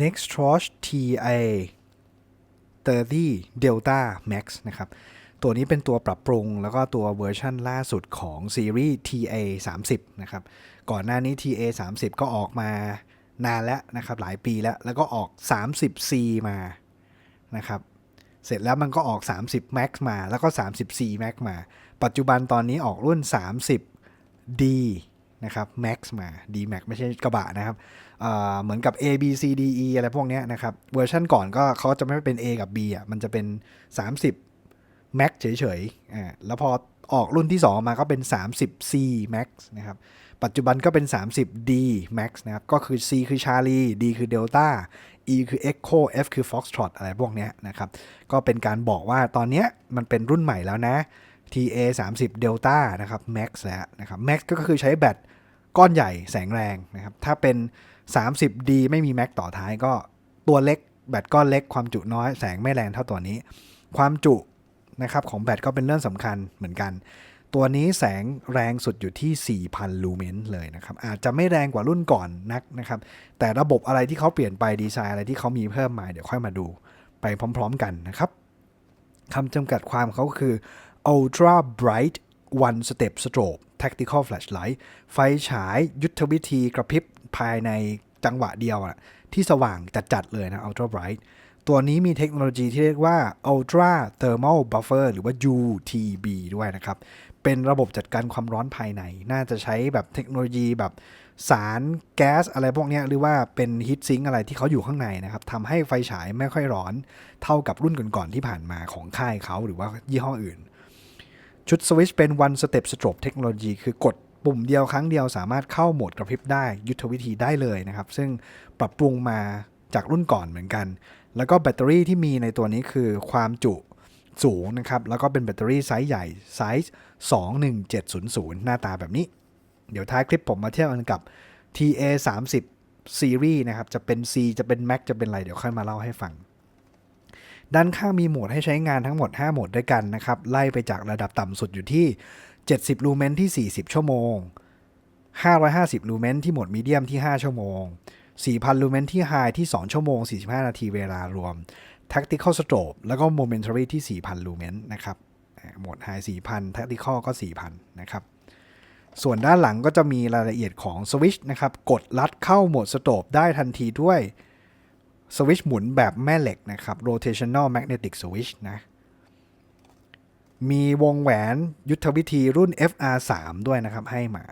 Nextrosh TA 30 Delta Max นะครับ ตัวนี้เป็นตัวปรับปรุง แล้วก็ตัวเวอร์ชั่นล่าสุดของซีรีส์ TA 30นะครับ ก่อนหน้านี้ TA 30ก็ออกมานานแล้วนะครับ หลายปีแล้ว แล้วก็ออก 30C มานะครับ เสร็จแล้วมันก็ออก 30 Max มา แล้วก็ 30C Max มา ปัจจุบันตอนนี้ออกรุ่น 30D นะครับ Max มา D Max ไม่ใช่กระบะนะครับเเหมือนกับ A B C D E อะไรพวกนี้นะครับ เวอร์ชันก่อนก็เขาจะไม่เป็น A กับ B อะ มันจะเป็น 30 Max เฉยๆ อ่า แล้วพอออกรุ่นที่ 2 มาก็เป็น 30C Max นะครับ ปัจจุบันก็เป็น 30D Max นะครับ ก็คือ C คือ Charlie D คือ Delta E คือ Echo F คือ Foxtrot อะไรพวกนี้นะครับ ก็เป็นการบอกว่าตอนเนี้ยมันเป็นรุ่นใหม่แล้วนะ TA 30 Delta นะครับ Max แล้วนะครับ Max ก็คือใช้แบตก้อนใหญ่แสงแรงนะครับ ถ้าเป็น 30D ไม่มี Max ต่อท้ายก็ตัวเล็ก แบตก้อนเล็ก ความจุน้อยแสงไม่แรงเท่าตัวนี้ ความจุนะครับของแบตก็เป็นเรื่องสำคัญเหมือนกัน ตัวนี้แสงแรงสุดอยู่ที่ 4,000 ลูเมนเลยนะครับ อาจจะไม่แรงกว่ารุ่นก่อนนักนะครับ แต่ระบบอะไรที่เขาเปลี่ยนไปดีไซน์อะไรที่เขามีเพิ่มมาเดี๋ยวค่อยมาดูไปพร้อม ๆ กันนะครับคำจำกัดความเขาคือ ultra bright one step strobe tactical flashlight ไฟฉายยุทธวิธีกระพริบภายในจังหวะเดียวอะที่สว่างจัดๆเลยนะ ultra bright ตัวนี้มีเทคโนโลยีที่เรียกว่า ultra thermal buffer หรือว่า UTB ด้วยนะครับ เป็นระบบจัดการความร้อนภายใน น่าจะใช้แบบเทคโนโลยีแบบสารแก๊สอะไรพวกนี้หรือว่าเป็นฮีทซิงอะไรที่เขาอยู่ข้างในนะครับทำให้ไฟฉายไม่ค่อยร้อนเท่ากับรุ่นก่อนๆที่ผ่านมาของค่ายเขาหรือว่ายี่ห้ออื่น ชุดสวิชเป็น one step strobe เทคโนโลยีคือกดปุ่มเดียวครั้งเดียวสามารถเข้าโหมดกระพริบได้ยุทธวิธีได้เลยนะครับ ซึ่งปรับปรุงมาจากรุ่นก่อนเหมือนกัน แล้วก็แบตเตอรี่ที่มีในตัวนี้คือความจุสูงนะครับ แล้วก็เป็นแบตเตอรี่ไซส์ใหญ่ไซส์ 21700 หน้าตาแบบนี้ เดี๋ยวท้ายคลิปผมมาเทียบกันกับ TA 30 Series นะครับ จะเป็น C จะเป็น Max จะเป็นอะไร เดี๋ยวค่อยมาเล่าให้ฟัง ด้านข้างมีโหมดให้ใช้งานทั้งหมด 5 โหมดด้วยกันนะครับ ไล่ไปจากระดับต่ำสุดอยู่ที่ 70 ลูเมนที่ 40 ชั่วโมง 550 ลูเมนที่โหมดมีเดียมที่ 5 ชั่วโมง 4,000 ลูเมนที่ High ที่ 2 ชั่วโมง 45 นาทีเวลารวม Tactical Strobe แล้วก็ Momentary ที่ 4,000 ลูเมนนะครับ โหมด High 4,000 Tactical ก็ 4,000 นะครับ ส่วนด้านหลังก็จะมีรายละเอียดของสวิตช์นะครับ กดลัดเข้าโหมดสโตบได้ทันทีด้วย สวิตช์หมุนแบบแม่เหล็กนะครับ rotational magnetic switch นะ มีวงแหวนยุทธวิธีรุ่น FR3 ด้วยนะครับ ให้มา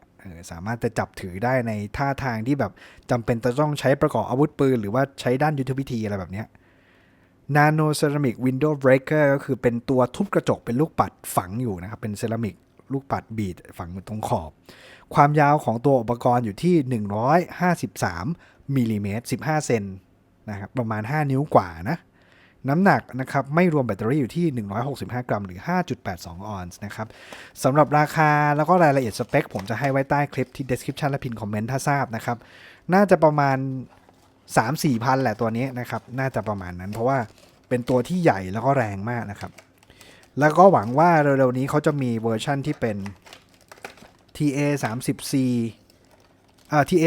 สามารถจะจับถือได้ในท่าทางที่แบบจำเป็นจะต้องใช้ประกอบอาวุธปืน หรือว่าใช้ด้านยุทธวิธีอะไรแบบนี้ Nano Ceramic Window Breaker ก็คือเป็นตัวทุบกระจกเป็นลูกปัดฝังอยู่นะครับ เป็นเซรามิกลูกปัดบีดฝังอยู่ตรงขอบ ความยาวของตัวอุปกรณ์อยู่ที่ 153มิลลิเมตร15 เซน นะครับประมาณ 5 นิ้วกว่านะ น้ำหนักนะครับไม่รวมแบตเตอรี่อยู่ที่ 165 กรัม หรือ 5.82 ออนซ์นะครับสำหรับราคาแล้วก็รายละเอียดสเปค ผมจะให้ไว้ใต้คลิปที่ description และพินคอมเมนต์ถ้าทราบนะครับ น่าจะประมาณ 3-4 พันแหละตัวนี้นะครับ น่าจะประมาณนั้น เพราะว่าเป็นตัวที่ใหญ่แล้วก็แรงมากนะครับ แล้วก็หวังว่าเร็วๆนี้เขาจะมีเวอร์ชั่นที่เป็น TA 30C อ่า TA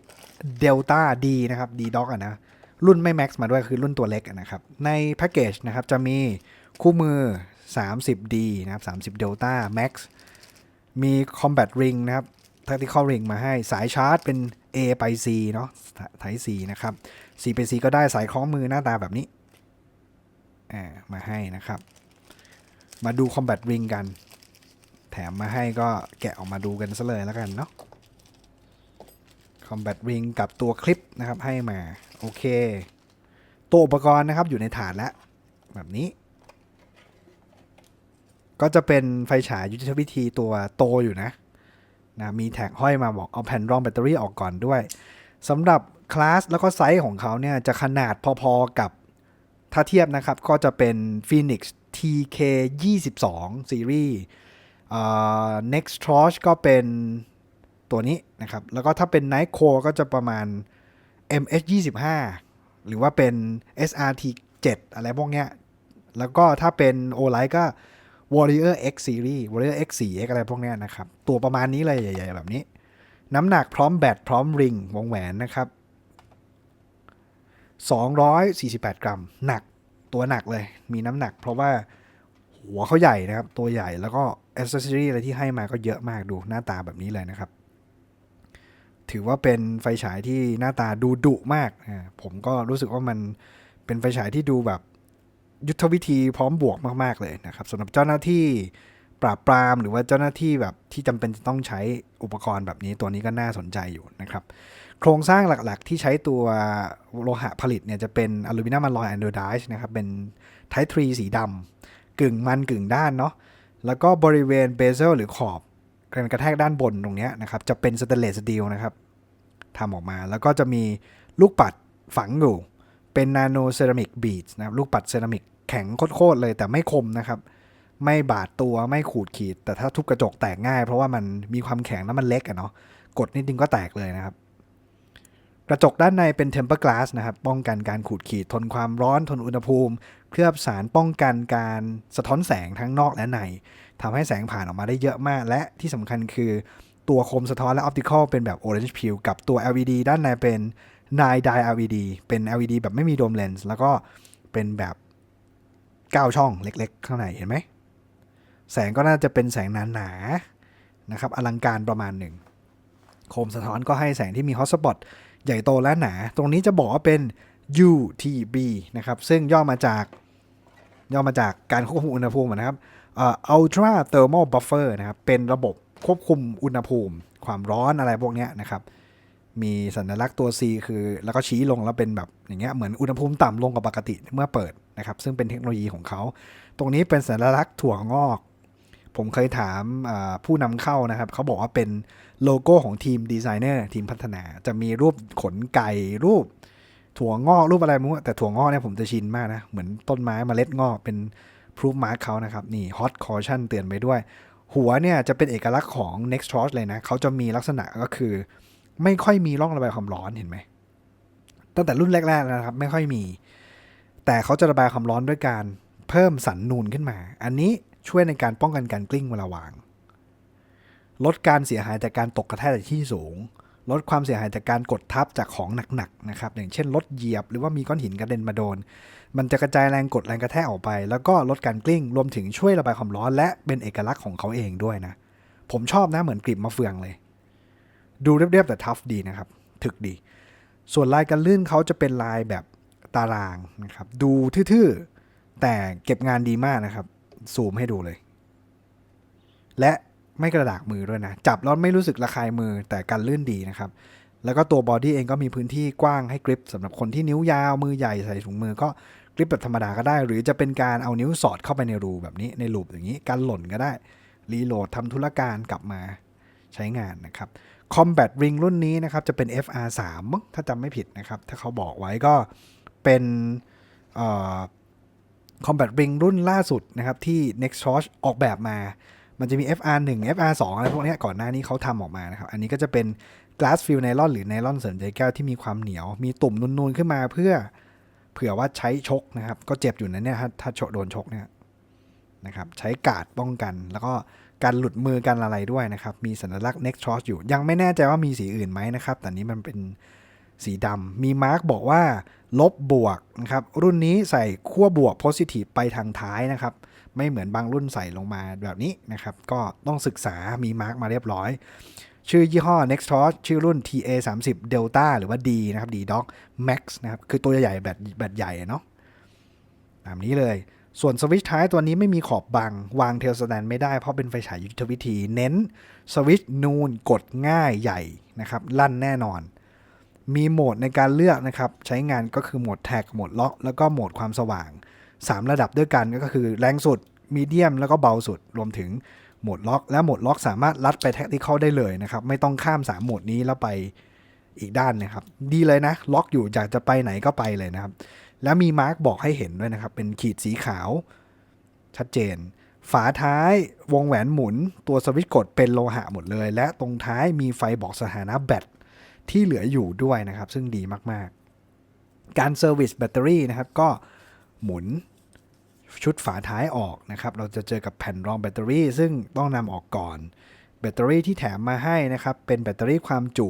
30 Delta D นะครับ D Dock อะนะ รุ่นไม่ Max มาด้วยคือรุ่นตัวเล็กนะครับ ในแพ็กเกจนะครับจะมีคู่มือ 30D นะครับ30 Delta Max มี Combat Ring นะครับ Tactical Ring มาให้สายชาร์จเป็น A ไป C เนาะไทย C นะครับ C ไป C ก็ได้สายคล้องมือหน้าตาแบบนี้มาให้นะครับ มาดู Combat Ring กัน แถมมาให้ก็แกะออกมาดูกันซะเลยแล้วกันเนาะ Combat Ring กับตัวคลิปนะครับให้มา โอเค ตัวอุปกรณ์นะครับอยู่ในถาดแล้ว แบบนี้ ก็จะเป็นไฟฉายยุทธวิธีตัวโตอยู่นะนะมีแท็กห้อยมาบอกเอาแผ่นรองแบตเตอรี่ออกก่อนด้วยสำหรับคลาสแล้วก็ไซส์ของเขาเนี่ยจะขนาดพอๆกับถ้าเทียบนะครับ ก็จะเป็น Phoenix TK 22 Series เอ่อ Next Torch ก็เป็นตัวนี้นะครับ แล้วก็ถ้าเป็น Night Core ก็จะประมาณ MS 25 หรือว่าเป็น SRT 7 อะไรพวกเนี้ย แล้วก็ถ้าเป็น o l i ก็ Warrior X Series Warrior X 4 X อะไรพวกเนี้ยนะครับ ตัวประมาณนี้เลยใหญ่ๆ แบบนี้ น้ำหนักพร้อมแบตพร้อมริง วงแหวนนะครับ 248 กรัม หนักตัวหนักเลย มีน้ำหนัก เพราะว่าหัวเขาใหญ่นะครับ ตัวใหญ่แล้วก็อ c เซ s ซอรีอะไรที่ให้มาก็เยอะมากดูหน้าตาแบบนี้เลยนะครับ ถือว่าเป็นไฟฉายที่หน้าตาดูดุมากอ่าผมก็รู้สึกว่ามันเป็นไฟฉายที่ดูแบบยุทธวิธีพร้อมบวกมาก ๆ เลยนะครับสำหรับเจ้าหน้าที่ปราบปรามหรือว่าเจ้าหน้าที่แบบที่จำเป็นจะต้องใช้อุปกรณ์แบบนี้ตัวนี้ก็น่าสนใจอยู่นะครับ โครงสร้างหลักๆ ที่ใช้ตัวโลหะผลิตเนี่ยจะเป็นอลูมิเนียมอลอยแอนโดไดส์นะครับ เป็นไททรีสีดำกึ่งมันกึ่งด้านเนาะแล้วก็บริเวณเบเซลหรือขอบ การกระแทกด้านบนตรงนี้นะครับ จะเป็นสเตนเลสสตีลนะครับทำออกมา แล้วก็จะมีลูกปัดฝังอยู่ เป็นนาโนเซรามิกบีดนะครับ ลูกปัดเซรามิกแข็งโคตรเลยแต่ไม่คมนะครับ ไม่บาดตัวไม่ขูดขีด แต่ถ้าทุบกระจกแตกง่าย เพราะว่ามันมีความแข็งแล้วมันเล็กอะเนาะกดนิดนึงก็แตกเลยนะครับ กระจกด้านในเป็น temper glass นะครับ ป้องกันการขูดขีดทนความร้อนทนอุณหภูมิ เคลือบสารป้องกันการสะท้อนแสงทั้งนอกและใน ทำให้แสงผ่านออกมาได้เยอะมาก และที่สำคัญคือตัวโคมสะท้อนและ optical เป็นแบบ orange peel กับตัว LED ด้านในเป็น9 die LED เป็น LED แบบไม่มีโดมเลนส์แล้วก็เป็นแบบ 9 ช่องเล็กๆ ข้างในเห็นไหม แสงก็น่าจะเป็นแสงหนาๆนะครับอลังการประมาณหนึ่ง โคมสะท้อนก็ให้แสงที่มีฮอตสปอตใหญ่โตและหนา ตรงนี้จะบอกว่าเป็น UTB นะครับ ซึ่งย่อมาจากย่อมาจากการควบคุมอุณหภูมินะครับ Ultra Thermal Buffer นะครับ เป็นระบบควบคุมอุณหภูมิ ความร้อนอะไรพวกนี้นะครับ มีสัญลักษณ์ตัว C คือ แล้วก็ชี้ลงแล้วเป็นแบบอย่างเงี้ยเหมือนอุณหภูมิต่ำลงกว่าปกติเมื่อเปิดนะครับ ซึ่งเป็นเทคโนโลยีของเขา ตรงนี้เป็นสัญลักษณ์ถั่วงอก ผมเคยถามผู้นำเข้านะครับ เขาบอกว่าเป็นโลโก้ของทีมดีไซเนอร์ทีมพัฒนา จะมีรูปขนไก่รูปถั่วงอกรูปอะไรไมั้งแต่ถั่วงอกเนี่ยผมจะชินมากนะ เหมือนต้นไม้มเมล็ดงอกเป็น พรูฟมาร์คเขานะครับนี่ hot caution เตือนไปด้วย หัวเนี่ยจะเป็นเอกลักษณ์ของ next t r o s เลยนะเขาจะมีลักษณะก็คือ ไม่ค่อยมีร่องระบายความร้อนเห็นไหมตั้งแต่รุ่นแรกๆนะครับ ไม่ค่อยมี แต่เขาจะระบายความร้อนด้วยการเพิ่มสันนูนขึ้นมา อันนี้ช่วยในการป้องกันการกลิ้งเวลาวาง ลดการเสียหายจากการตกกระแทกจากที่สูง ลดความเสียหายจากการกดทับจากของหนักๆนะครับ อย่างเช่นรถเหยียบหรือว่ามีก้อนหินกระเด็นมาโดน มันจะกระจายแรงกดแรงกระแทกออกไป แล้วก็ลดการกลิ้ง รวมถึงช่วยระบายความร้อน และเป็นเอกลักษณ์ของเขาเองด้วยนะ ผมชอบนะเหมือนกลีบมะเฟืองเลย ดูเรียบๆแต่ทัฟดีนะครับ ถึกดี ส่วนลายการลื่นเขาจะเป็นลายแบบตารางนะครับ ดูทื่อๆ แต่เก็บงานดีมากนะครับ ซูมให้ดูเลย และไม่กระดากมือด้วยนะ จับแล้วไม่รู้สึกระคายมือแต่การลื่นดีนะครับแล้วก็ตัวบอดี้เองก็มีพื้นที่กว้างให้กริปสำหรับคนที่นิ้วยาวมือใหญ่ใส่ถุงมือก็ ริปแบบธรรมดาก็ได้ หรือจะเป็นการเอานิ้วสอดเข้าไปในรูแบบนี้ในลูปอย่างนี้การหล่นก็ได้รีโหลดทำธุรการกลับมาใช้งานนะครับ Combat Ring รุ่นนี้นะครับจะเป็น FR3 มั้งถ้าจำไม่ผิดนะครับ ถ้าเขาบอกไว้ก็เป็นเอ่อ Combat Ring รุ่นล่าสุดนะครับที่ Next Torch ออกแบบมา มันจะมี FR1 FR2 อะไรพวกนี้ก่อนหน้านี้เขาทำออกมานะครับ อันนี้ก็จะเป็น Glass Fill Nylon หรือไนลอนเสริมใจแก้วที่มีความเหนียว มีตุ่มนูนๆขึ้นมาเพื่อ เผื่อว่าใช้ชกนะครับ ก็เจ็บอยู่นะเนี่ยถ้าถ้าโดนชกเนี่ยนะครับ ใช้กาดป้องกัน แล้วก็การหลุดมือกันอะไรด้วยนะครับ มีสัญลักษณ์ Next Torch อยู่ ยังไม่แน่ใจว่ามีสีอื่นไหมนะครับ แต่นี้มันเป็นสีดำ มีมาร์กบอกว่า ลบบวกนะครับ รุ่นนี้ใส่ขั้วบวก positive ไปทางท้ายนะครับ ไม่เหมือนบางรุ่นใส่ลงมาแบบนี้นะครับ ก็ต้องศึกษา มีมาร์กมาเรียบร้อย ชื่อยี่ห้อ Next Torch ชื่อรุ่น TA 3 0 Delta หรือว่า D นะครับ D Doc Max นะครับ คือตัวใหญ่แบบแบบใหญ่เนาะตามนี้เลย ส่วนสวิตช์ท้ายตัวนี้ไม่มีขอบบัง วางเทลสแตนไม่ได้เพราะเป็นไฟฉายยุทธวิธี เน้นสวิตช์นูนกดง่ายใหญ่นะครับ ลั่นแน่นอน มีโหมดในการเลือกนะครับ ใช้งานก็คือโหมดแท็กโหมดล็อกแล้วก็โหมดความสว่าง 3 ระดับด้วยกันก็คือแรงสุดมีเดียมแล้วก็เบาสุดรวมถึง โหมดล็อก และโหมดล็อกสามารถลัดไปแท็กติคอลได้เลยนะครับ ไม่ต้องข้าม 3 โหมดนี้แล้วไปอีกด้านนะครับ ดีเลยนะ ล็อกอยู่อยากจะไปไหนก็ไปเลยนะครับ แล้วมีมาร์กบอกให้เห็นด้วยนะครับ เป็นขีดสีขาว ชัดเจน ฝาท้ายวงแหวนหมุน ตัวสวิตช์กดเป็นโลหะหมดเลย และตรงท้ายมีไฟบอกสถานะแบตที่เหลืออยู่ด้วยนะครับ ซึ่งดีมากๆ การเซอร์วิสแบตเตอรี่นะครับก็หมุน ชุดฝาท้ายออกนะครับเราจะเจอกับแผ่นรองแบตเตอรี่ ซึ่งต้องนำออกก่อน แบตเตอรี่ที่แถมมาให้นะครับเป็นแบตเตอรี่ความจุ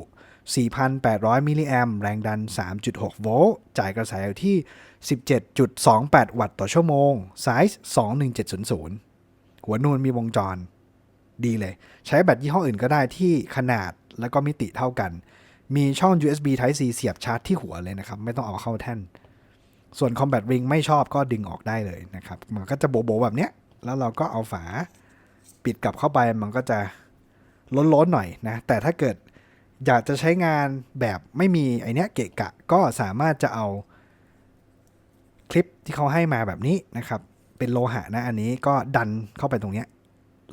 4,800 มิลลิแอมแรงดัน 3.6 โวลต์จ่ายกระแสอยู่ที่ 17.28 วัตต์ต่อชั่วโมงไซส์21700 หัวนูนมีวงจร ดีเลย ใช้แบตยี่ห้ออื่นก็ได้ที่ขนาดแล้วก็มิติเท่ากัน มีช่อง USB Type C เสียบชาร์จที่หัวเลยนะครับ ไม่ต้องเอาเข้าแท่น ส่วน Combat Ring ไม่ชอบก็ดึงออกได้เลยนะครับ มันก็จะโบๆแบบเนี้ย แล้วเราก็เอาฝาปิดกลับเข้าไป มันก็จะล้นๆหน่อยนะ แต่ถ้าเกิดอยากจะใช้งานแบบไม่มีไอเนี้ยเกะกะ ก็สามารถจะเอาคลิปที่เขาให้มาแบบนี้นะครับ เป็นโลหะนะอันนี้ก็ดันเข้าไปตรงเนี้ย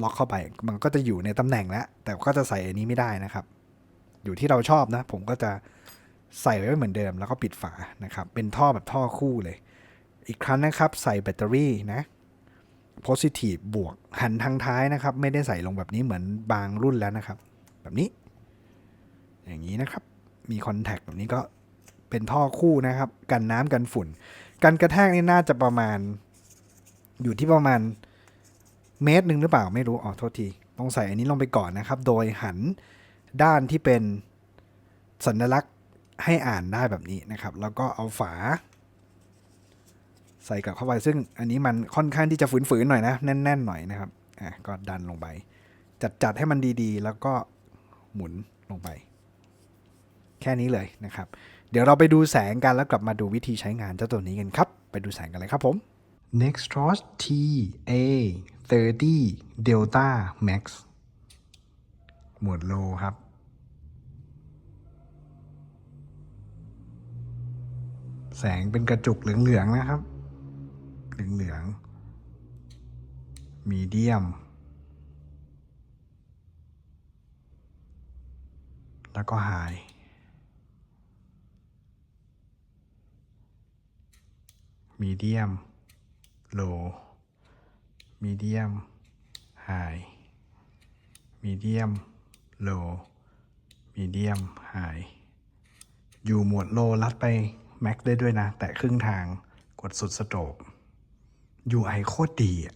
ล็อกเข้าไป มันก็จะอยู่ในตำแหน่งแล้ว แต่ก็จะใส่อันนี้ไม่ได้นะครับ อยู่ที่เราชอบนะ ผมก็จะ ใส่ไว้เหมือนเดิมแล้วก็ปิดฝานะครับ เป็นท่อแบบท่อคู่เลย อีกครั้งนะครับ ใส่แบตเตอรี่นะ positive บวกหันทางท้ายนะครับ ไม่ได้ใส่ลงแบบนี้เหมือนบางรุ่นแล้วนะครับ แบบนี้ อย่างนี้นะครับ มีคอนแทคแบบนี้ก็เป็นท่อคู่นะครับ กันน้ำกันฝุ่น กันกระแทกนี่น่าจะประมาณ อยู่ที่ประมาณเมตรหนึ่งหรือเปล่าไม่รู้อ๋อโทษทีต้องใส่อันนี้ลงไปก่อนนะครับ โดยหันด้านที่เป็นสัญลักษณ์ ให้อ่านได้แบบนี้นะครับ แล้วก็เอาฝา ใส่กลับเข้าไป ซึ่งอันนี้มันค่อนข้างที่จะฝืนๆหน่อยนะ แน่น ๆ หน่อยนะครับ อะก็ดันลงไป จัดจัดให้มันดีๆ แล้วก็หมุนลงไป แค่นี้เลยนะครับ เดี๋ยวเราไปดูแสงกันแล้วกลับมาดูวิธีใช้งานเจ้าตัวนี้กันครับ ไปดูแสงกันเลยครับผม Nextros T A 30 Delta Max หมวดโลครับ แสงเป็นกระจุกเหลืองๆนะครับ เหลืองๆมีเดียม แล้วก็ไฮมีเดียมโลมีเดียมไฮมีเดียมโลมีเดียมไฮอยู่หมวดโลลัดไป แม็กได้ด้วยนะ แต่ครึ่งทางกดสุดสโตรก UI โคตรดีอะ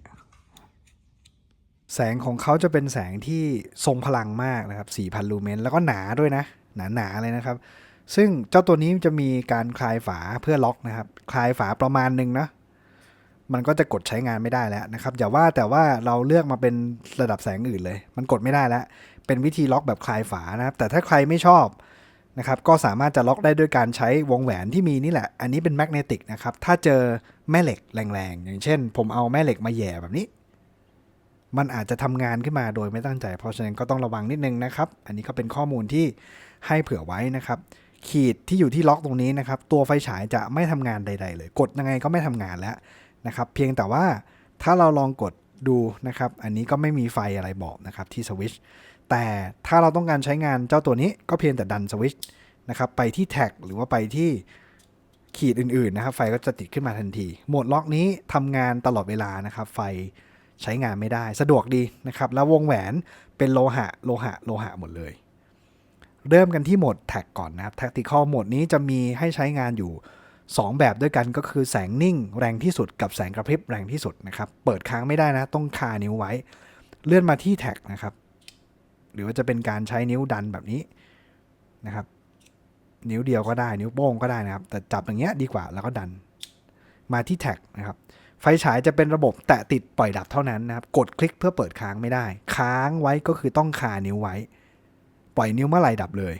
แสงของเขาจะเป็นแสงที่ทรงพลังมากนะครับ 4,000 ลูเมน แล้วก็หนาด้วยนะ หนาๆเลยนะครับ ซึ่งเจ้าตัวนี้จะมีการคลายฝาเพื่อล็อกนะครับ คลายฝาประมาณหนึ่งนะมันก็จะกดใช้งานไม่ได้แล้วนะครับ อย่าว่าแต่ว่าเราเลือกมาเป็นระดับแสงอื่นเลย มันกดไม่ได้แล้ว เป็นวิธีล็อกแบบคลายฝานะครับ แต่ถ้าใครไม่ชอบ นะครับก็สามารถจะล็อกได้ด้วยการใช้วงแหวนที่มีนี่แหละ อันนี้เป็นแมกเนติกนะครับถ้าเจอแม่เหล็กแรงๆ อย่างเช่น ผมเอาแม่เหล็กมาแย่แบบนี้ มันอาจจะทำงานขึ้นมาโดยไม่ตั้งใจ เพราะฉะนั้นก็ต้องระวังนิดนึงนะครับ อันนี้ก็เป็นข้อมูลที่ให้เผื่อไว้นะครับ ขีดที่อยู่ที่ล็อกตรงนี้นะครับ ตัวไฟฉายจะไม่ทำงานใด ๆ เลย กดยังไงก็ไม่ทำงานแล้วนะครับ เพียงแต่ว่าถ้าเราลองกดดูนะครับ อันนี้ก็ไม่มีไฟอะไรบอกนะครับที่สวิตช์ แต่ถ้าเราต้องการใช้งานเจ้าตัวนี้ก็เพียงแต่ดันสวิตช์นะครับไปที่แท็กหรือว่าไปที่ขีดอื่นๆนะครับไฟก็จะติดขึ้นมาทันที โหมดล็อกนี้ทำงานตลอดเวลานะครับ ไฟใช้งานไม่ได้สะดวกดีนะครับ แล้ววงแหวนเป็นโลหะโลหะโลหะหมดเลย เริ่มกันที่โหมดแท็กก่อนนะครับ Tactical โหมดนี้จะมีให้ใช้งานอยู่ 2 แบบด้วยกันก็คือแสงนิ่งแรงที่สุดกับแสงกระพริบแรงที่สุดนะครับ เปิดค้างไม่ได้นะ ต้องคานิ้วไว้ เลื่อนมาที่แท็กนะครับ หรือว่าจะเป็นการใช้นิ้วดันแบบนี้นะครับ นิ้วเดียวก็ได้ นิ้วโป้งก็ได้นะครับ แต่จับอย่างเงี้ยดีกว่าแล้วก็ดัน มาที่แท็กนะครับ ไฟฉายจะเป็นระบบแตะติดปล่อยดับเท่านั้นนะครับ กดคลิกเพื่อเปิดค้างไม่ได้ ค้างไว้ก็คือต้องคานิ้วไว้ ปล่อยนิ้วเมื่อไหร่ดับเลย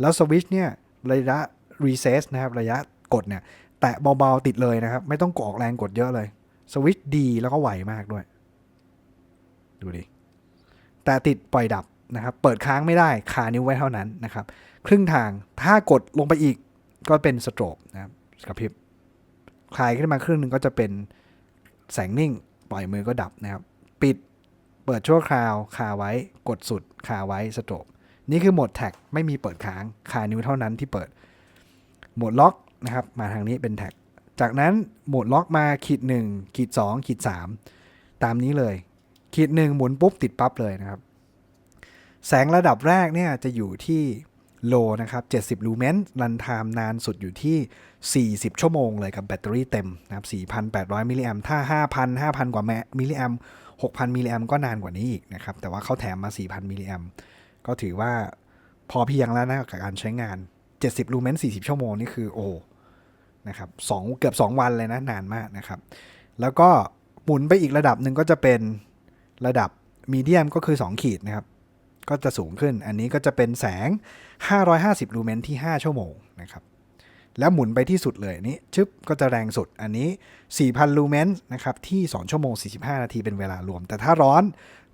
แล้วสวิชเนี่ยระยะ recess นะครับ ระยะกดเนี่ยแตะเบาๆติดเลยนะครับ ไม่ต้องกอกแรงกดเยอะเลยสวิชดีแล้วก็ไวมากด้วย ดูดิแต่ติดปล่อยดับ นะครับเปิดค้างไม่ได้คานิ้วไว้เท่านั้นนะครับ ครึ่งทางถ้ากดลงไปอีกก็เป็นสโตรกนะครับกระพริบคลายขึ้นมาครึ่งหนึ่งก็จะเป็นแสงนิ่ง ปล่อยมือก็ดับนะครับ ปิดเปิดชั่วคราวคาไว้กดสุดคาไว้สโตรกนี่คือโหมดแท็กไม่มีเปิดค้างคานิ้วเท่านั้นที่เปิดโหมดล็อกนะครับ มาทางนี้เป็นแท็กจากนั้นโหมดล็อกมาขีด1ขีด2ขีด3ตามนี้เลยขีด1หมุนปุ๊บติดปั๊บเลยนะครับ แสงระดับแรกเนี่ยจะอยู่ที่โลนะครับ 70 ลูเมนรันไทม์นานสุดอยู่ที่ 40 ชั่วโมงเลยกับแบตเตอรี่เต็มนะครับ 4,800 มิลลิแอมถ้า 5,000 5,000 กว่ามิลลิแอม6,000 มิลลิแอมก็นานกว่านี้อีกนะครับ แต่ว่าเขาแถมมา 4,000 มิลลิแอมก็ถือว่าพอเพียงแล้วนะกับการใช้งาน 70 ลูเมน40 ชั่วโมงนี่คือโอ้นะครับสองเกือบ 2 วันเลยนะ นานมากนะครับ แล้วก็หมุนไปอีกระดับหนึ่งก็จะเป็นระดับมีเดียมก็คือ 2 ขีดนะครับ ก็จะสูงขึ้น อันนี้ก็จะเป็นแสง 550 ลูเมนที่ 5 ชั่วโมงนะครับ แล้วหมุนไปที่สุดเลยนี้ชึบก็จะแรงสุด อันนี้ 4,000 ลูเมนนะครับที่ 2 ชั่วโมง 45 นาทีเป็นเวลารวม แต่ถ้าร้อน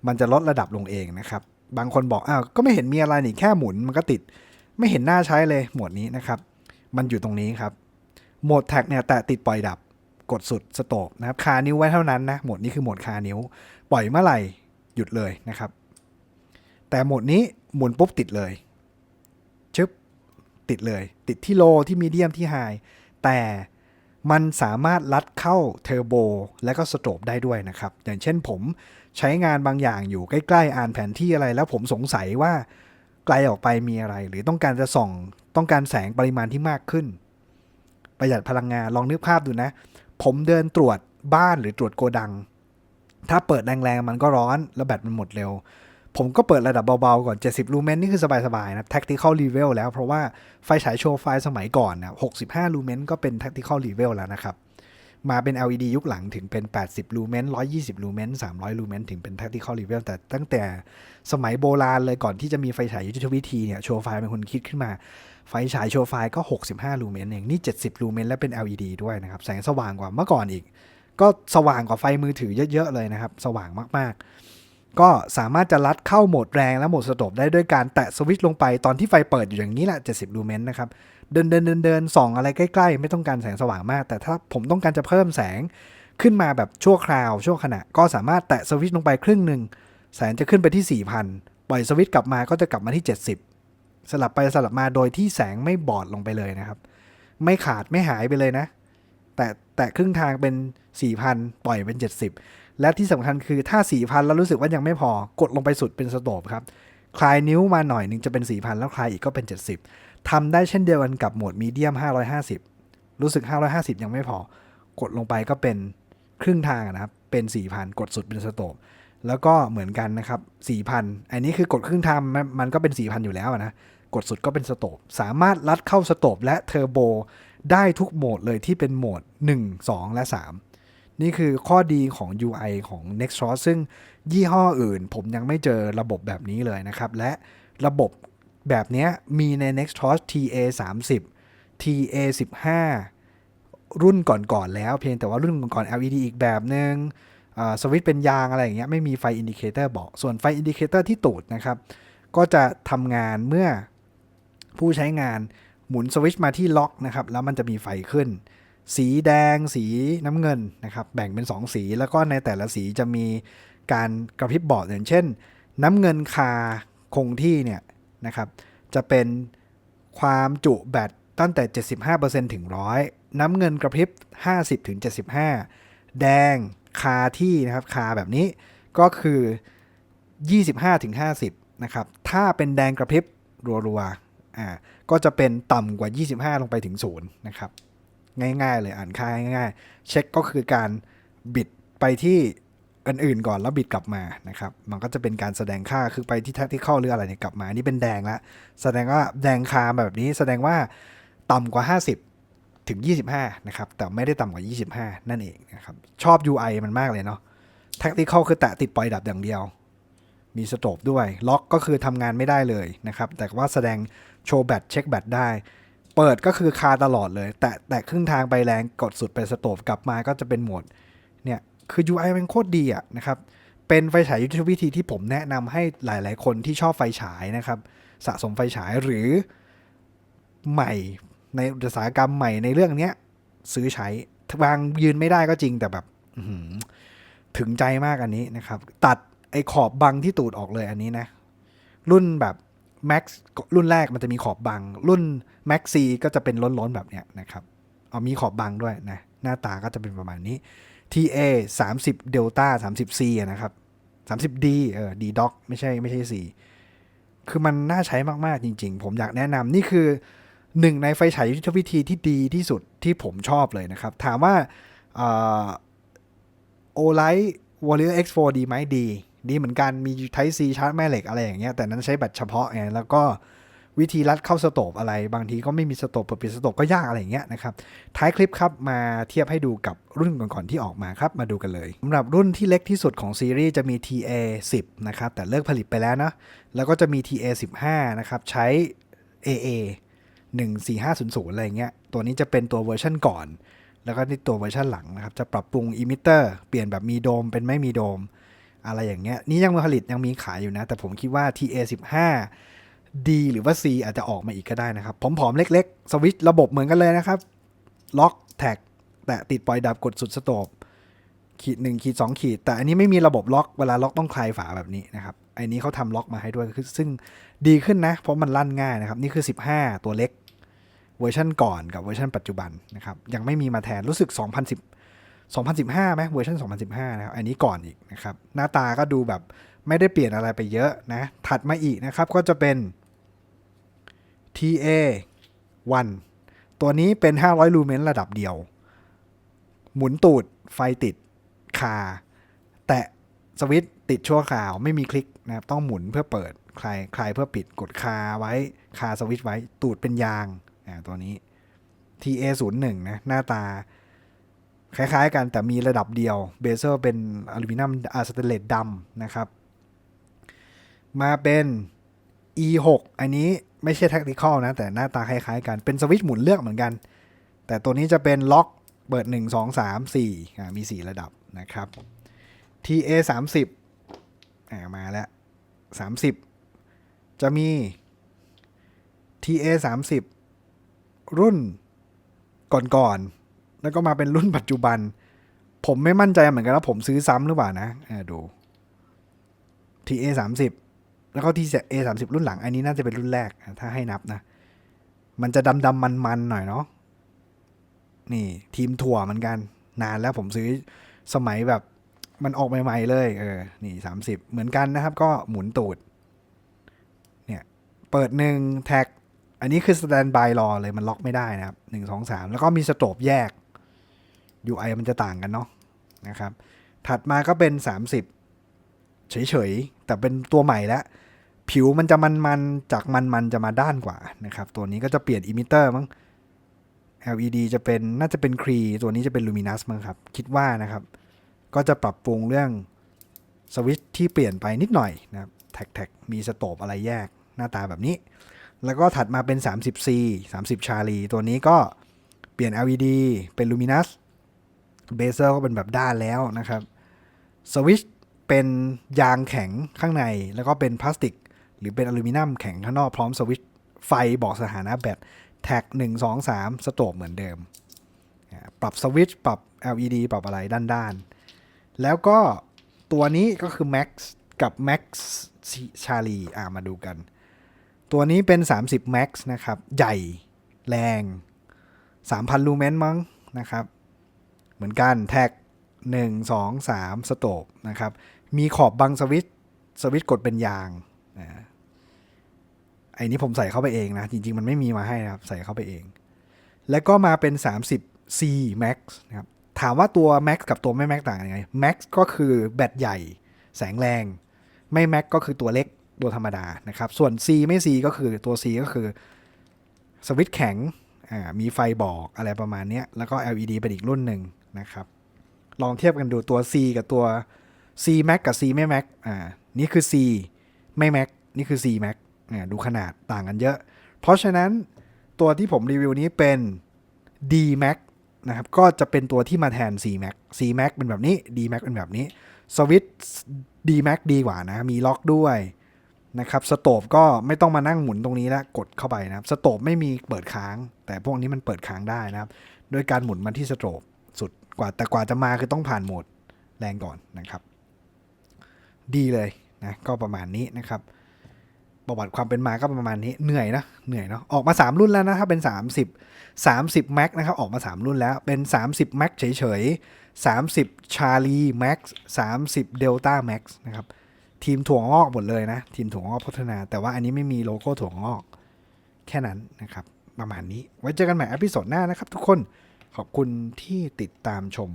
มันจะลดระดับลงเองนะครับ บางคนบอกอ้าวก็ไม่เห็นมีอะไรนี่แค่หมุนมันก็ติด ไม่เห็นหน้าใช้เลยโหมดนี้นะครับ มันอยู่ตรงนี้ครับ โหมดแท็กเนี่ยแตะติดปล่อยดับ กดสุดสโตปนะครับ คานิ้วไว้เท่านั้นนะ โหมดนี้คือโหมดคานิ้ว ปล่อยเมื่อไหร่หยุดเลยนะครับ แต่โหมดนี้หมุนปุ๊บติดเลยชึบติดเลย ติดที่โลที่มีเดียมที่ไฮแต่มันสามารถลัดเข้าเทอร์โบและก็สโตปได้ด้วยนะครับ อย่างเช่นผมใช้งานบางอย่างอยู่ใกล้ ๆ อ่านแผนที่อะไร แล้วผมสงสัยว่าไกลออกไปมีอะไร หรือต้องการจะส่อง ต้องการแสงปริมาณที่มากขึ้น ประหยัดพลังงานลองนึกภาพดูนะ ผมเดินตรวจบ้านหรือตรวจโกดัง ถ้าเปิดแรงๆมันก็ร้อนแล้วแบตมันหมดเร็ว ผมก็เปิดระดับเบาๆก่อน 70 ลูเมนนี่คือสบายๆนะ tactical level แล้ว เพราะว่าไฟฉายโชว์ไฟสมัยก่อนนะ65 ลูเมนก็เป็น tactical level แล้วนะครับ มาเป็น LED ยุคหลังถึงเป็น 80 ลูเมน120 ลูเมน300 ลูเมนถึงเป็น tactical level แต่ตั้งแต่สมัยโบราณเลยก่อนที่จะมีไฟฉายยุทธวิธีเนี่ยโชว์ไฟเป็นคนคิดขึ้นมา ไฟฉายโชว์ไฟก็ 65 ลูเมนเองนี่ 70 ลูเมนและเป็น LED ด้วยนะครับ แสงสว่างกว่าเมื่อก่อนอีก ก็สว่างกว่าไฟมือถือเยอะๆเลยนะครับ สว่างมากๆ ก็สามารถจะลัดเข้าโหมดแรงและโหมดสตปได้ด้วยการแตะสวิตช์ลงไปตอนที่ไฟเปิดอยู่อย่างนี้แหละ 70 ลูเมนนะครับ เดินเดินเดินเดินส่องอะไรใกล้ๆ ไม่ต้องการแสงสว่างมาก แต่ถ้าผมต้องการจะเพิ่มแสงขึ้นมาแบบชั่วคราว ชั่วขณะ ก็สามารถแตะสวิตช์ลงไปครึ่งหนึ่งแสงจะขึ้นไปที่ 4,000 ปล่อยสวิตช์กลับมาก็จะกลับมาที่ 70 สลับไปสลับมาโดยที่แสงไม่บอดลงไปเลยนะครับ ไม่ขาดไม่หายไปเลยนะ แต่แต่ครึ่งทางเป็น 4,000 ปล่อยเป็น 70 และที่สำคัญคือถ้า4,000แล้วรู้สึกว่ายังไม่พอกดลงไปสุดเป็นสโตปครับ คลายนิ้วมาหน่อยหนึ่งจะเป็น4,000แล้วคลายอีกก็เป็น 70ทำได้เช่นเดียวกันกับโหมดมีเดียม 550 รู้สึก 550 ยังไม่พอ กดลงไปก็เป็นครึ่งทางนะครับ เป็น4,000กดสุดเป็นสโตปแล้วก็เหมือนกันนะครับ4,000อันนี้คือกดครึ่งทางมันมันก็เป็น4,000อยู่แล้วนะ กดสุดก็เป็นสโตปสามารถลัดเข้าสโตปและเทอร์โบได้ทุกโหมดเลยที่เป็นโหมด 1 2 และ 3 นี่คือข้อดีของ UI ของ Nextros ซึ่งยี่ห้ออื่น ผมยังไม่เจอระบบแบบนี้เลยนะครับ และระบบแบบนี้มีใน Nextros TA 30 TA 15รุ่นก่อนๆแล้ว เพียงแต่ว่ารุ่นก่อนๆ LED อีกแบบหนึง่งสวิตช์เป็นยางอะไรอย่างเงี้ยไม่มีไฟอินดิเคเตอร์บอก ส่วนไฟอินดิเคเตอร์ที่ตูดนะครับ ก็จะทำงานเมื่อผู้ใช้งานหมุนสวิตช์มาที่ล็อกนะครับ แล้วมันจะมีไฟขึ้น สีแดงสีน้ำเงินนะครับแบ่งเป็น 2 สีแล้วก็ในแต่ละสีจะมีการกระพริบบอกอย่างเช่น น้ำเงินคาคงที่เนี่ยนะครับจะเป็นความจุแบตตั้งแต่ 75%ถึง100น้ำเงินกระพริบ 50 ถึง 75 แดงคาที่นะครับคาแบบนี้ก็คือ 25 ถึง 50 นะครับ ถ้าเป็นแดงกระพริบรัวๆอ่าก็จะเป็นต่ำกว่า 25 ลงไปถึง 0 นะครับ ง่าย ๆ เลยอ่านค่าง่าย ๆ เช็คก็คือการบิดไปที่อื่นๆก่อนแล้วบิดกลับมานะครับ มันก็จะเป็นการแสดงค่าคือไปที่ tactical หรืออะไรเนี่ยกลับมา นี่เป็นแดงละแสดงว่าแดงคาแบบนี้แสดงว่าต่ำกว่า 50 ถึง 25 นะครับ แต่ไม่ได้ต่ำกว่า 25 นั่นเองนะครับ ชอบ UI มันมากเลยเนาะ tactical คือแตะติดปล่อยดับอย่างเดียว มีสโตปด้วย ล็อกก็คือทำงานไม่ได้เลยนะครับ แต่ว่าแสดงโชว์แบตเช็คแบตได้ เปิดก็คือคาตลอดเลย แต่แต่ครึ่งทางไปแรงกดสุดไปสโตปกลับมาก็จะเป็นโหมดเนี่ยคือ UI มันโคตรดีอะนะครับเป็นไฟฉายยุทธวิธีที่ผมแนะนำให้หลาย ๆ คนที่ชอบไฟฉายนะครับ สะสมไฟฉายหรือใหม่ในอุตสาหกรรมใหม่ในเรื่องเนี้ยซื้อใช้วางยืนไม่ได้ก็จริงแต่แบบถึงใจมากอันนี้นะครับ ตัดไอ้ขอบบังที่ตูดออกเลยอันนี้นะ รุ่นแบบ Max รุ่นแรกมันจะมีขอบบัง รุ่น Max C ก็จะเป็นล้นๆแบบเนี้ยนะครับเอามีขอบบังด้วยนะหน้าตาก็จะเป็นประมาณนี้ TA 30 Delta 30 C นะครับ30 D เออ D Doc ไม่ใช่ไม่ใช่ C คือมันน่าใช้มาก ๆ จริง ๆ ผมอยากแนะนำนี่คือหนึ่งในไฟฉายยุทธวิธีที่ดีที่สุดที่ผมชอบเลยนะครับ ถามว่าโอไลท์ Warrior X4 ดีไหมดี ดีเหมือนกันมี Type C ชาร์จแม่เหล็กอะไรอย่างเงี้ยแต่นั้นใช้แบตเฉพาะไงแล้วก็วิธีรัดเข้าสโตปอะไรบางทีก็ไม่มีสโตปเปิดปิดสโตปก็ยากอะไรอย่างเงี้ยนะครับท้ายคลิปครับมาเทียบให้ดูกับรุ่นก่อนๆที่ออกมาครับมาดูกันเลยสำหรับรุ่นที่เล็กที่สุดของซีรีส์จะมี TA 10นะครับแต่เลิกผลิตไปแล้วนะแล้วก็จะมี TA 15นะครับใช้ AA 14500 อะไรเงี้ยตัวนี้จะเป็นตัวเวอร์ชันก่อน แล้วก็นี่ตัวเวอร์ชันหลังนะครับจะปรับปรุงอิมิเตอร์เปลี่ยนแบบมีโดมเป็นไม่มีโดม อะไรอย่างเงี้ยนี่ยังไม่ผลิตยังมีขายอยู่นะ แต่ผมคิดว่า TA 15 D หรือว่า C อาจจะออกมาอีกก็ได้นะครับ ผอมๆเล็กๆ สวิตช์ระบบเหมือนกันเลยนะครับ ล็อกแท็กแต่ติดปล่อยดับกดสุดสโตปขีดหนึ่งขีดสองขีด แต่อันนี้ไม่มีระบบล็อกเวลาล็อกต้องคลายฝาแบบนี้นะครับอันนี้เขาทำล็อกมาให้ด้วยคือซึ่งดีขึ้นนะ เพราะมันลั่นง่ายนะครับ นี่คือ 15 ตัวเล็ก เวอร์ชันก่อนกับเวอร์ชันปัจจุบันนะครับ ยังไม่มีมาแทนรู้สึก 2010 2015ไหมเวอร์ชัน2015นะครับอันนี้ก่อนอีกนะครับหน้าตาก็ดูแบบไม่ได้เปลี่ยนอะไรไปเยอะนะ ถัดมาอีกนะครับก็จะเป็น TA 1 ตัวนี้เป็น 500 ลูเมนระดับเดียว หมุนตูดไฟติดคา แตะสวิตติดชั่วคราวไม่มีคลิกนะครับต้องหมุนเพื่อเปิดคลายคลายเพื่อปิดกดคาไว้คาสวิตไว้ตูดเป็นยางอ่าตัวนี้ TA 0 1นะหน้าตา คล้ายๆกันแต่มีระดับเดียวเบเซอร์เป็นอลูมิเนียมอาสเตเลสดำนะครับ มาเป็น E6 อันนี้ไม่ใช่ tactical นะ แต่หน้าตาคล้ายๆกันเป็นสวิตช์หมุนเลือกเหมือนกัน แต่ตัวนี้จะเป็นล็อกเปิด 1 2 3 4อ่ามี 4 ระดับนะครับ TA 30อ่ามาแล้ว 30 จะมี TA 30รุ่นก่อนๆ แล้วก็มาเป็นรุ่นปัจจุบัน ผมไม่มั่นใจเหมือนกันว่าผมซื้อซ้ำหรือเปล่านะอ่าดู TA 30แล้วก็ TA 30รุ่นหลัง อันนี้น่าจะเป็นรุ่นแรก ถ้าให้นับนะ มันจะดำดำมันมันๆหน่อยเนาะนี่ทีมถั่วเหมือนกัน นานแล้วผมซื้อสมัยแบบมันออกใหม่ ๆ เลย เออ นี่สามสิบเหมือนกันนะครับ ก็หมุนตูด เนี่ย เปิดหนึ่งแท็ก อันนี้คือสแตนบายรอเลยมันล็อกไม่ได้นะครับหนึ่งสองสามแล้วก็มีสโตรบแยก UI มันจะต่างกันเนาะนะครับ ถัดมาก็เป็น 30 เฉยๆ แต่เป็นตัวใหม่แล้ว ผิวมันจะมันๆ จากมันๆ จะมาด้านกว่านะครับ ตัวนี้ก็จะเปลี่ยนอิมิเตอร์มั้ง LED จะเป็นน่าจะเป็นครีตัวนี้จะเป็นลูมินัสมั้งครับ คิดว่านะครับ ก็จะปรับปรุงเรื่องสวิตช์ที่เปลี่ยนไปนิดหน่อยนะครับแท็กแท็กมีสโตปอะไรแยกหน้าตาแบบนี้ แล้วก็ถัดมาเป็น 30C 30 ชาลีตัวนี้ก็เปลี่ยน LED เป็นลูมินัส เบเซอร์ก็เป็นแบบด้านแล้วนะครับสวิชเป็นยางแข็งข้างใน แล้วก็เป็นพลาสติก หรือเป็นอลูมิเนียมแข็งข้างนอกพร้อมสวิชไฟบอกสถานะแบตแท็ก 1 2 3 สโตปเหมือนเดิม ปรับสวิตช์ปรับ LED ปรับอะไรด้านๆ แล้วก็ตัวนี้ก็คือ Max กับ Max Charlie อ่ามาดูกัน ตัวนี้เป็น 30 Max นะครับ ใหญ่แรง 3,000 ลูเมนมั้งนะครับ มือนกันแท็ก 1 2 3 สโตปนะครับ มีขอบบังสวิตสวิตกดเป็นยางอ่าไอ้นี้ผมใส่เข้าไปเองนะ จริง ๆ มันไม่มีมาให้นะครับ ใส่เข้าไปเอง แล้วก็มาเป็น 30 C Max นะครับ ถามว่าตัว Max กับตัวไม่ Max ต่างกันยังไง Max ก็คือแบตใหญ่ แสงแรง ไม่ Max ก็คือตัวเล็กตัวธรรมดานะครับ ส่วน C ไม่ C ก็คือตัว C ก็คือสวิตช์แข็ง มีไฟบอกอะไรประมาณนี้แล้วก็ LED เป็นอีกรุ่นหนึ่ง นะครับ ลองเทียบกันดูตัว C กับตัว C Max กับ C ไม่ Max อ่า นี่คือ C ไม่ Max นี่คือ C Max อ่า ดูขนาดต่างกันเยอะ เพราะฉะนั้นตัวที่ผมรีวิวนี้เป็น D Max นะครับ ก็จะเป็นตัวที่มาแทน C Max C Max เป็นแบบนี้ D Max เป็นแบบนี้ สวิต D Max ดีกว่านะ มีล็อกด้วยนะครับ สโตบก็ไม่ต้องมานั่งหมุนตรงนี้แล้วกดเข้าไปนะครับ สโตบไม่มีเปิดค้าง แต่พวกนี้มันเปิดค้างได้นะครับ โดยการหมุนมาที่สโตบ กว่าแต่กว่าจะมาคือต้องผ่านโหมดแรงก่อนนะครับ ดีเลยนะก็ประมาณนี้นะครับ ประวัติความเป็นมาก็ประมาณนี้เหนื่อยนะเหนื่อยเนาะออกมา 3 รุ่นแล้วนะถ้าเป็น 30 30 Max นะครับออกมา 3 รุ่นแล้วเป็น 30 Max เฉยๆ 30 Charlie Max 30 Delta Max นะครับทีมถั่วงอกหมดเลยนะ ทีมถั่วงอกพัฒนา แต่ว่าอันนี้ไม่มีโลโก้ถั่วงอก แค่นั้นนะครับ ประมาณนี้ ไว้เจอกันใหม่อพิโซดหน้านะครับทุกคน ขอบคุณที่ติดตามชม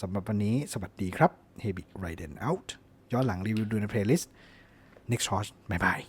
สำหรับวันนี้สวัสดีครับ h e b y Raiden out ย้อนหลังรีวิวดูในเพลย์ลิสต์ next charge บ๊ายบาย